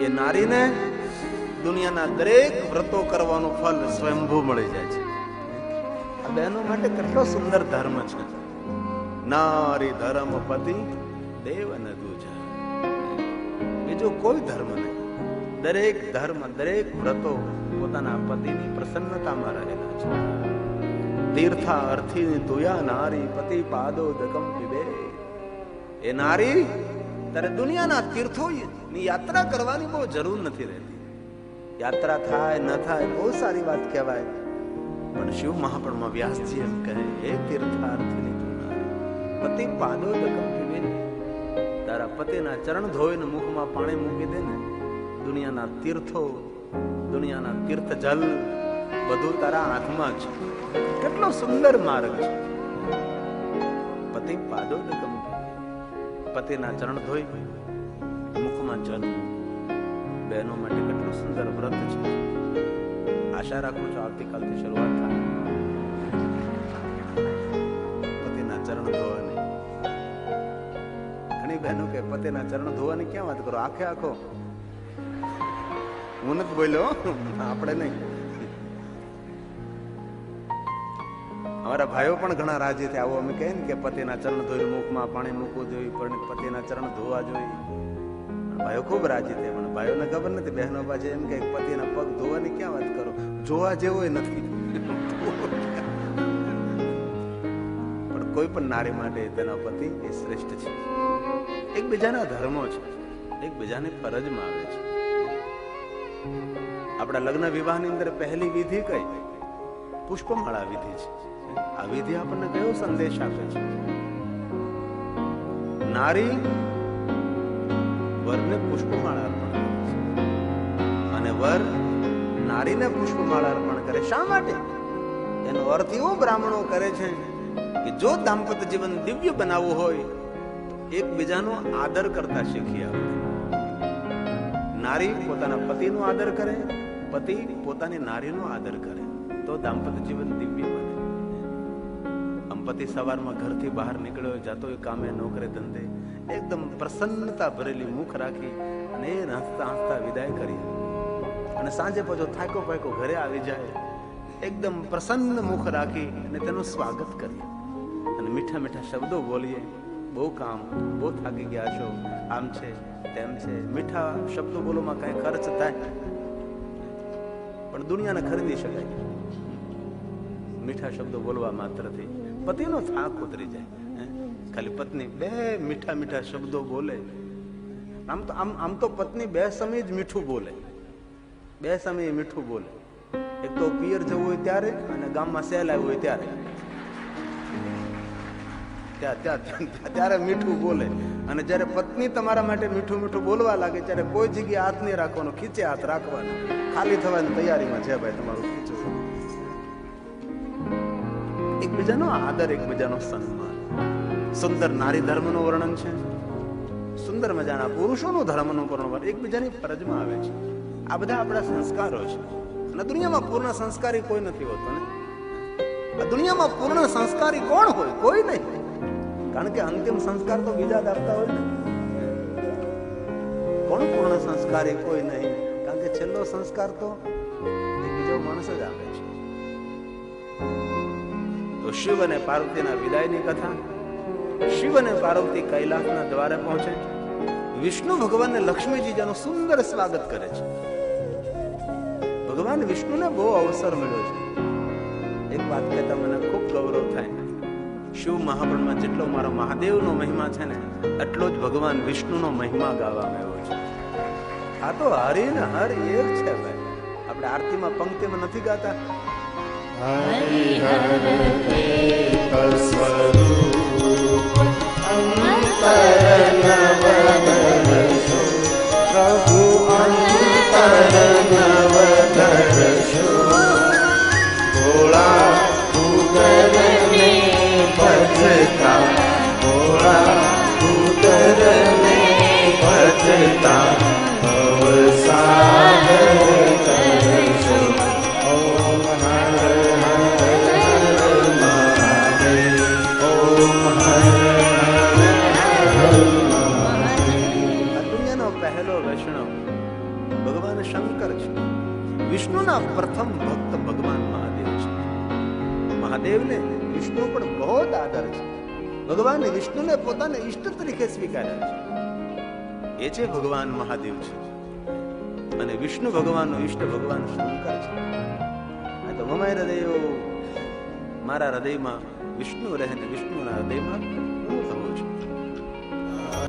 એ નારીને દુનિયાના દરેક વ્રતો કરવાનું ફલ સ્વયંભૂ મળી જાય છે. આ બહેનો માટે કેટલો સુંદર ધર્મ છે. નારી ધર્મ પતિ દેવ અને દુજા. બીજો કોઈ ધર્મ નહીં. દરેક ધર્મ, દરેક વ્રતો પોતાના પતિની પ્રસન્નતામાં રહેલા છે. તીર્થા અર્થી તુયા નારી પતિ પાદો દગમ પીબે એ નારી તારે દુનિયાના તીર્થો ની યાત્રા કરવાની બહુ જરૂર નથી રહેતી. યાત્રા થાય, ન થાય, બહુ સારી વાત કહેવાય. પણ શિવ મહાપણમાં વ્યાસજી એમ કહે, હે તીર્થાર્થની પતિ પાદો તારા પતિના ચરણ ધોઈને મુખમાં પાણી મૂકી દે ને, દુનિયાના તીર્થો, દુનિયાના તીર્થ જલ બધું તારા હાથમાં છે. કેટલો સુંદર માર્ગ છે. પતિ પાદો દગમ પતિના ચરણ ધોઈ મુખમાં જલ બહેનો માટે કેટલું સુંદર વ્રત છે. આશા રાખું છું આવતીકાલથી શરૂઆત થાય. પતિના ચરણ ધોવાની. ઘણી બહેનો કે પતિના ચરણ ધોવાની ક્યાં વાત કરો? આખે આખો. હું નથી બોલ્યો. આપણે નહીં. અમારા ભાઈઓ પણ ઘણા રાજી થયા. આવો અમે કહીએ ને કે પતિના ચરણ ધોઈ મુખમાં પાણી મૂકવું જોઈએ પણ પતિના ચરણ ધોવા જોઈએ. ભાઈઓ ખૂબ રાજી થયા. પણ ભાઈઓને ખબર નથી, બહેનો પાછી એમ કે પતિના પગ ધોવાની ક્યાં વાત કરો? જોવા જેવો નથી. પણ કોઈ પણ નારી માટે તેના પતિ એ શ્રેષ્ઠ છે. એકબીજાના ધર્મો છે. એકબીજાને ફરજમાં આવે છે. આપણા લગ્ન વિવાહની અંદર પહેલી વિધિ કઈ? પુષ્પમાળા વિધિ છે. વિધિ આપણને કયો સંદેશ આપે છે? નારી વરને પુષ્પમાળા અર્પણ કરે છે. અને વર નારીને પુષ્પમાળા અર્પણ કરે. શા માટે? એનો અર્થ એવો બ્રાહ્મણો કરે છે કે જો દાંપત્ય જીવન દિવ્ય બનાવવું હોય, એકબીજાનો આદર કરતા શીખીએ આપણે નારી પોતાના પતિનો આદર કરે, પતિ પોતાની નારીનો આદર કરે. તો દાંપત્ય જીવન દિવ્ય પતિ સવારમાં ઘરથી બહાર નીકળ્યો, જતો હોય કામે નોકરે ધંધે. એકદમ પ્રસન્નતા ભરેલી મુખ રાખી અને એ હસતા હસતા વિદાય કરી. અને સાંજે પાછો થાકો પાકો ઘરે આવી જાય. એકદમ પ્રસન્ન મુખ રાખી અને તેનું સ્વાગત કરીએ. અને મીઠા મીઠા શબ્દો બોલીએ. બહુ કામ, બહુ થાકી ગયા છો. આમ છે, તેમ છે. મીઠા શબ્દો બોલોમાં કઈ ખર્ચ થાય? પણ દુનિયાને ખરીદી શકાય. મીઠા શબ્દો બોલવા માત્રથી. પતિનો થાક ઉતરી જાય ખાલી પત્ની બે મીઠા મીઠા શબ્દો બોલે. આમ તો આમ આમ તો પત્ની બે સમય જ મીઠું બોલે. બે સમયે મીઠું બોલે. એક તો પિયર જવું હોય ત્યારે અને ગામમાં સેલ આવ્યું હોય ત્યારે. ત્યાં ત્યાં ત્યારે મીઠું બોલે. અને જ્યારે પત્ની તમારા માટે મીઠું મીઠું બોલવા લાગે, ત્યારે કોઈ જગ્યાએ હાથ નહીં રાખવાનો, ખીચે હાથ રાખવાનો. ખાલી થવાની તૈયારીમાં છે ભાઈ તમારું ખીચું. એકબીજાનો આદર, એકબીજાનો સન્માન. સુંદર નારી ધર્મનું વર્ણન છે. સુંદર મજાના પુરુષોનું ધર્મનું વર્ણન. એકબીજાની ફરજમાં આવે છે. આ બધા આપણા સંસ્કારો છે. અને દુનિયામાં પૂર્ણ સંસ્કારી કોઈ નથી હોતો ને. દુનિયામાં પૂર્ણ સંસ્કારી કોણ હોય? કોઈ નહીં. કારણ કે અંતિમ સંસ્કાર તો બીજા જ આપતા હોય ને. કોણ પૂર્ણ સંસ્કારી? કોઈ નહીં. કારણ કે છેલ્લો સંસ્કાર તો બીજો માણસ જ આપે છે. તો શિવ અને પાર્વતીના વિદાયની કથા, શિવ અને પાર્વતી કૈલાસના દ્વારે પહોંચે વિષ્ણુ ભગવાનને લક્ષ્મીજી જેનું સુંદર સ્વાગત કરે છે. ભગવાન વિષ્ણુને બહુ અવસર મળ્યો છે. એક વાત કહેતા મને ખૂબ ગૌરવ થાય. શિવ મહાપ્રણમાં જેટલો મારો મહાદેવનો મહિમા છે ને, એટલો જ ભગવાન વિષ્ણુનો મહિમા ગાવામાં આવ્યો છે. આ તો હરિ ને હર એક છે ભાઈ. આપણે આરતીમાં પંક્તિમાં નથી ગાતા. ભજતા ભોળા ઉદરને ભજતા ભગવાન શંકર છે. વિષ્ણુના પ્રથમ ભક્ત ભગવાન મહાદેવ છે. મહાદેવને વિષ્ણુ પણ બહુ આદર છે. ભગવાન વિષ્ણુને પોતાને ઈષ્ટ તરીકે સ્વીકાર્યા છે. એ છે ભગવાન મહાદેવ છે. અને વિષ્ણુ ભગવાનનો ઈષ્ટ ભગવાન શંકર છે. તો મમાય હૃદયો, મારા હૃદયમાં વિષ્ણુ રહે ને વિષ્ણુના હૃદયમાં હું રહું છું.